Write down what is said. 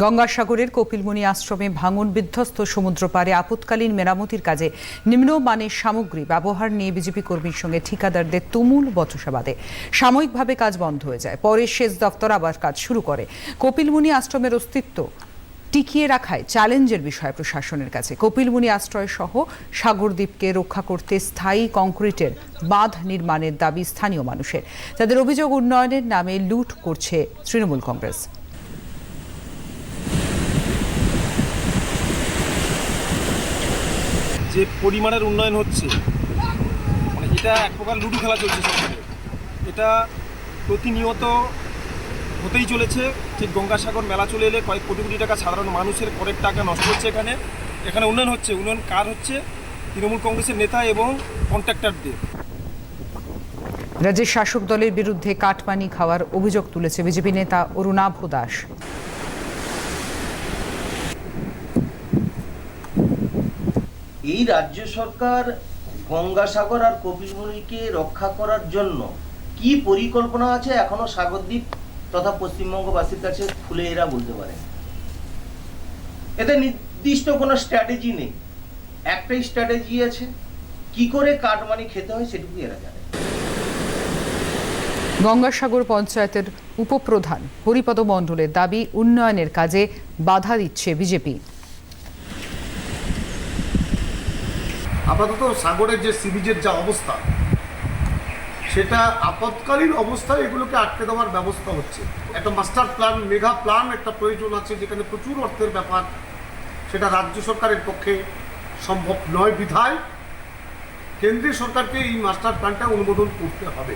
গঙ্গাসাগরের কপিলমুনি আশ্রমে ভাঙন বিধ্বস্ত সমুদ্র পারে আপৎকালীন মেরামতির কাজে নিম্নমানের সামগ্রী ব্যবহার নিয়ে বিজেপি কর্মীর সঙ্গে ঠিকাদারদের তুমুল বচসা বাঁধে সাময়িকভাবে কাজ বন্ধ হয়ে যায়। পরে সেচ দপ্তর আবার কাজ শুরু করে। কপিলমুনি আশ্রমের অস্তিত্ব টিকিয়ে রাখায় চ্যালেঞ্জের বিষয় প্রশাসনের কাছে। কপিলমুনি আশ্রয় সহ সাগরদ্বীপকে রক্ষা করতে স্থায়ী কংক্রিটের বাঁধ নির্মাণের দাবি স্থানীয় মানুষের। তাদের অভিযোগ উন্নয়নের নামে লুট করছে তৃণমূল কংগ্রেস। যে পরিমাণের উন্নয়ন হচ্ছে মানে এটা এক প্রকার লুডু খেলা চলছে সরকারের। এটা প্রতিনিয়ত হতেই চলেছে। ঠিক গঙ্গাসাগর মেলা চলে এলে কয়েক কোটি কোটি টাকা সাধারণ মানুষের করের টাকা নষ্ট হচ্ছে এখানে। এখানে উন্নয়ন হচ্ছে। উন্নয়ন কার হচ্ছে? তৃণমূল কংগ্রেসের নেতা এবং কন্ট্রাক্টরদের। রাজ্যের শাসক দলের বিরুদ্ধে কাটমানি খাওয়ার অভিযোগ তুলেছে বিজেপি নেতা অরুণাভ দাস। এই রাজ্য সরকার গঙ্গাসাগর আর কপিলমুনিকে রক্ষা করার জন্য কি পরিকল্পনা আছে? এখনও সাগরদ্বীপ তথা পশ্চিমবঙ্গবাসীর কাছে খুলে এরা বলতে পারে এতে নির্দিষ্ট কোনো স্ট্র্যাটেজি নেই। একটাই স্ট্র্যাটেজি আছে, কি করে কাটমানি খেতে হয় সেটুকু এরা জানে। গঙ্গাসাগর পঞ্চায়েতের উপপ্রধান হরিপদ মণ্ডলের দাবি উন্নয়নের কাজে বাধা দিচ্ছে বিজেপি। আপাতত সাগরের যে সিরিজের যা অবস্থা, সেটা আপৎকালীন অবস্থায় এগুলোকে আটকে দেওয়ার ব্যবস্থা হচ্ছে। একটা মাস্টার প্ল্যান মেঘা প্ল্যান একটা প্রয়োজন আছে যেখানে প্রচুর অর্থের ব্যাপার, সেটা রাজ্য সরকারের পক্ষে সম্ভব নয় বিধায়। কেন্দ্রীয় সরকারকে এই মাস্টার প্ল্যানটা অনুমোদন করতে হবে।